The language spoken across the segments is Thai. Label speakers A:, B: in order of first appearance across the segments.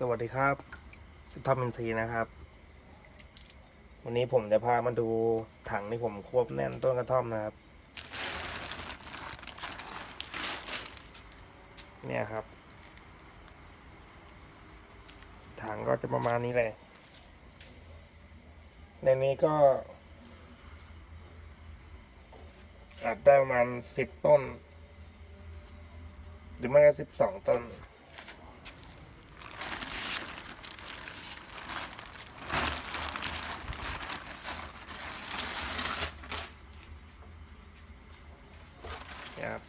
A: สวัสดีครับทอมเอ็นซีนะครับ วันนี้ผมจะพามาดูถังที่ผมควบแน่นต้นกระท่อมนะครับ เนี่ยครับ ถังก็จะประมาณนี้เลย ในนี้ก็อัดได้ประมาณสิบต้น หรือไม่ก็สิบสองต้น นะครับ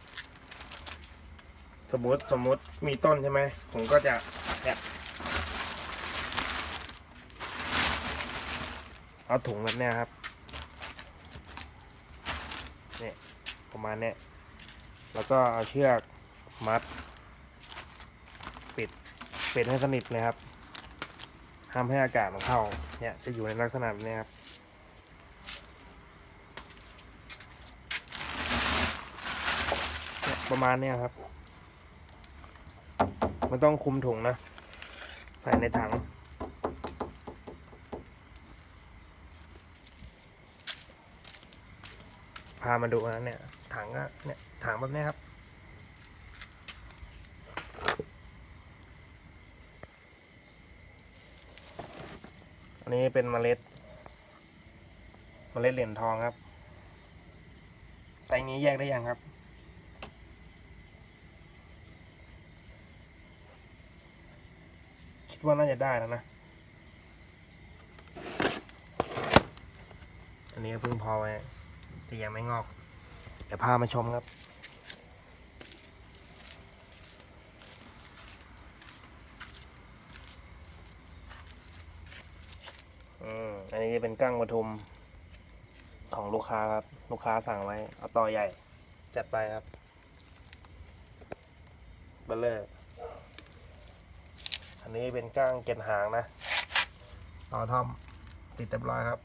A: สมมติสมมติมีต้นใช่ไหมผมก็จะเนี่ยเอาถุงแบบนี้ครับเนี่ยประมาณเนี้ยแล้วก็เอาเชือกมัด ปิดปิดให้สนิทเลยครับห้ามให้อากาศมันเข้าเนี่ยจะอยู่ในลักษณะแบบนี้ครับ เนี่ย ประมาณเนี้ยครับ มันต้องคุมถุงนะ ใส่ในถัง พามาดูนะเนี่ย ถังก็เนี่ยถังแบบนี้ครับอันนี้เป็นเมล็ด เมล็ดเหรียญทองครับไซส์นี้แยกได้ยังครับ คิดว่าน่าจะได้แล้วนะ อันนี้ก็เพิ่งพอไว้แต่ยังไม่งอก เดี๋ยวพามาชมครับ อืม อันนี้จะเป็นกั้งปทุมของลูกค้าครับ ลูกค้าสั่งไว้ เอาต่อใหญ่ จัดไปครับเบลเลอร์ อันนี้เป็นก้างเกล็ดหางนะ ต่อท่อมติดเรียบร้อยครับ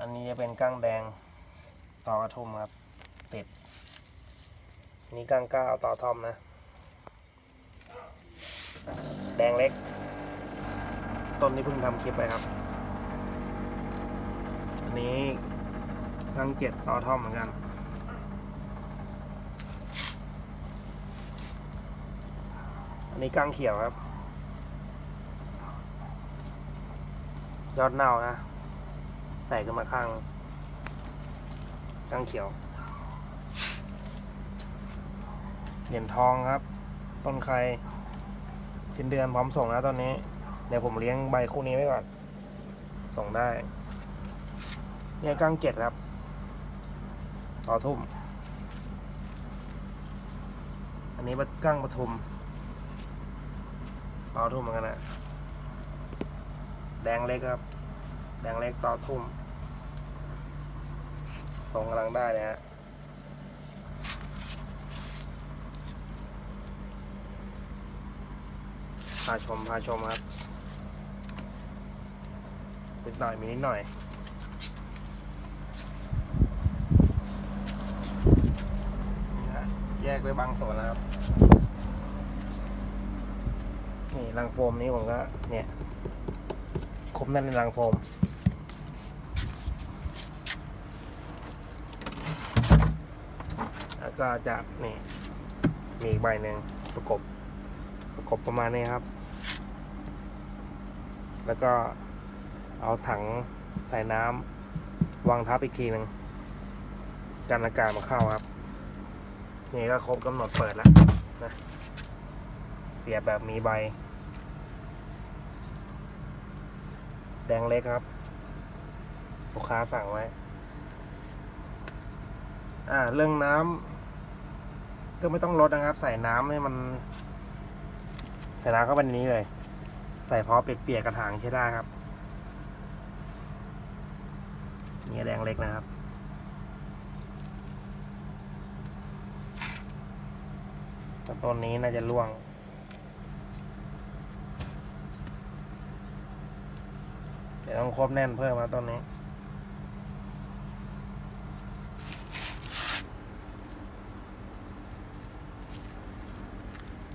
A: อันนี้จะเป็นก้างแดงต่อกระทุ่มครับ ติด นี่ก้างก้าวต่อท่อมนะ แดงเล็ก ต้นนี้เพิ่งทำคลิปไปครับ อันนี้ก้างเจ็ดต่อท่อมเหมือนกัน อันนี้ก้างเขียวครับ ยอดเน่านะใส่ขึ้นมาข้างก้างเขียว เหรียญทองครับ ต้นไครสิ้นเดือนพร้อมส่งแล้วตอนนี้ เดี๋ยวผมเลี้ยงใบคู่นี้ไว้ก่อน ส่งได้เนี่ยก้างเจ็ดครับต่อทุ่ม อันนี้ก้างปทุม ต่อทุ่มเหมือนกันนะแดงเล็กครับ แดงเล็กต่อทุ่มทรงกำลังได้เลยฮะพาชมพาชมครับนิดหน่อยมีนิดหน่อยนี่ฮะแยกไว้บางส่วนแล้วครับ รังโฟมนี้ผมก็เนี่ยคมแน่นในรังโฟม แล้วก็จะนี่มีอีกใบหนึ่งประกบประกบประมาณนี้ครับ แล้วก็เอาถังใส่น้ำวางทับอีกทีหนึ่งกันอากาศมาเข้าครับ นี่ก็ครบกำหนดเปิดแล้วนะ เสียบแบบมีใบ แดงเล็กครับ ลูกค้าสั่งไว้ อ่า เรื่องน้ำก็ไม่ต้องลดนะครับ ใส่น้ำให้มัน ใส่น้ำเข้าไปในนี้เลย ใส่พอเปียกๆกระถางใช้ได้ครับนี่แดงเล็กนะครับต้นนี้น่าจะร่วง ดี๋ยวต้องครบแน่นเพิ่มมาต้นนี้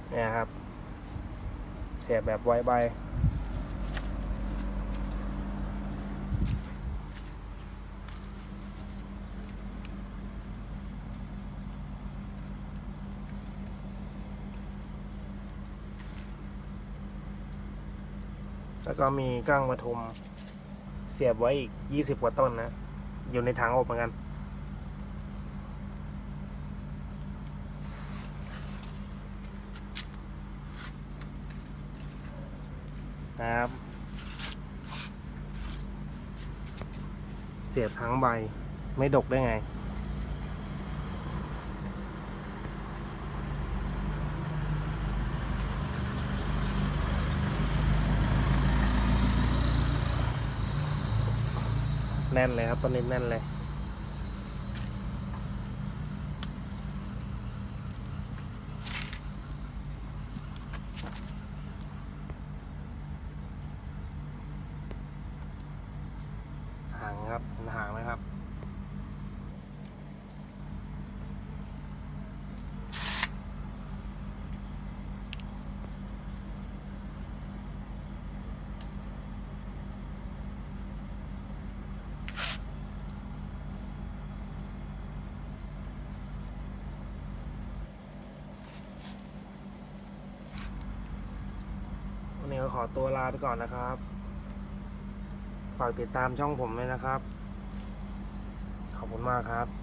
A: เนี่ยครับ เสียบแบบไวใบแล้วก็มีก้างปทุม สียบไว้อีกยี่สิบกว่าต้นนะ อยู่ในถังอบเหมือนกันนะครับ เสียบทั้งใบไม่ดกได้ไง แน่นเลยครับต้นนี้แน่นเลยห่างครับมันห่างไหมครับ ก็ขอตัวลาไปก่อนนะครับ ฝากติดตามช่องผมด้วยนะครับ ขอบคุณมากครับ